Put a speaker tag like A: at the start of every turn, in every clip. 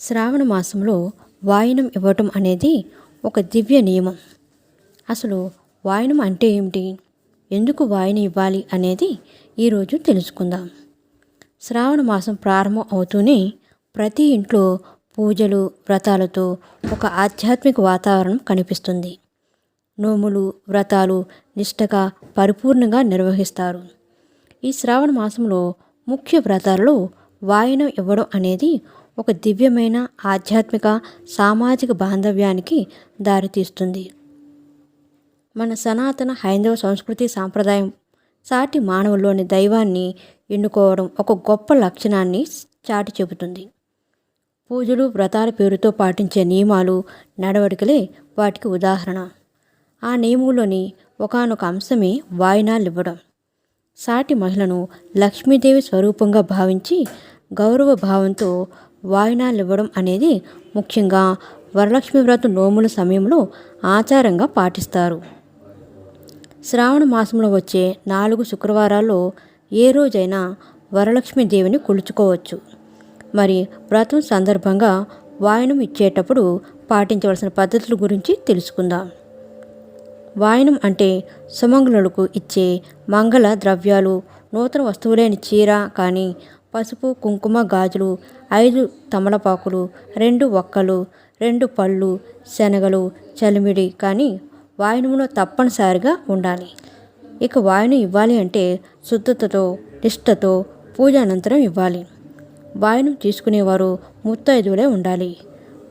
A: శ్రావణ మాసంలో వాయినం ఇవ్వటం అనేది ఒక దివ్య నియమం. అసలు వాయినం అంటే ఏమిటి? ఎందుకు వాయన ఇవ్వాలి అనేది ఈరోజు తెలుసుకుందాం. శ్రావణ మాసం ప్రారంభం అవుతూనే ప్రతి ఇంట్లో పూజలు వ్రతాలతో ఒక ఆధ్యాత్మిక వాతావరణం కనిపిస్తుంది. నోములు వ్రతాలు నిష్టగా పరిపూర్ణంగా నిర్వహిస్తారు. ఈ శ్రావణ మాసంలో ముఖ్య వ్రతాలలో వాయినం ఇవ్వడం అనేది ఒక దివ్యమైన ఆధ్యాత్మిక సామాజిక బాంధవ్యానికి దారితీస్తుంది. మన సనాతన హైందవ సంస్కృతి సాంప్రదాయం సాటి మానవుల్లోని దైవాన్ని ఎన్నుకోవడం ఒక గొప్ప లక్షణాన్ని చాటి చెబుతుంది. పూజలు వ్రతాల పేరుతో పాటించే నియమాలు నడవడికలే వాటికి ఉదాహరణ. ఆ నియమంలోని ఒకనొక అంశమే వాయినాలు ఇవ్వడం సాటి మహిళను లక్ష్మీదేవి స్వరూపంగా భావించి గౌరవ భావంతో వాయినాలు ఇవ్వడం అనేది ముఖ్యంగా వరలక్ష్మి వ్రత నోముల సమయంలో ఆచారంగా పాటిస్తారు. శ్రావణ మాసంలో వచ్చే నాలుగు శుక్రవారాల్లో ఏ రోజైనా వరలక్ష్మీదేవిని కొలుచుకోవచ్చు. మరి వ్రతం సందర్భంగా వాయనం ఇచ్చేటప్పుడు పాటించవలసిన పద్ధతుల గురించి తెలుసుకుందాం. వాయనం అంటే సుమంగళులకు ఇచ్చే మంగళ ద్రవ్యాలు నూతన వస్తువులేని చీర కానీ పసుపు కుంకుమ గాజులు ఐదు తమలపాకులు రెండు ఒక్కలు రెండు పళ్ళు శనగలు చలిమిడి కానీ వాయనంలో తప్పనిసరిగా ఉండాలి. ఇక వాయును ఇవ్వాలి అంటే శుద్ధతతో నిష్టతో పూజ అనంతరం ఇవ్వాలి. వాయును తీసుకునేవారు ముత్తైదువులే ఉండాలి.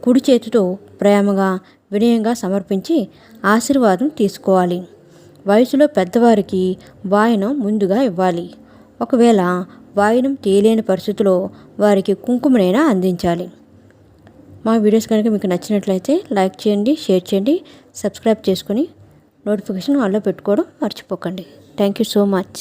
A: కుడి చేతితో ప్రేమగా వినయంగా సమర్పించి ఆశీర్వాదం తీసుకోవాలి. వయసులో పెద్దవారికి వాయనం ముందుగా ఇవ్వాలి. ఒకవేళ వాయనం తేలేని పరిస్థితిలో వారికి కుంకుమనైనా అందించాలి. మా వీడియోస్ కనుక మీకు నచ్చినట్లయితే లైక్ చేయండి షేర్ చేయండి సబ్స్క్రైబ్ చేసుకొని నోటిఫికేషన్ ఆన్లో పెట్టుకోవడం మర్చిపోకండి. Thank you so much.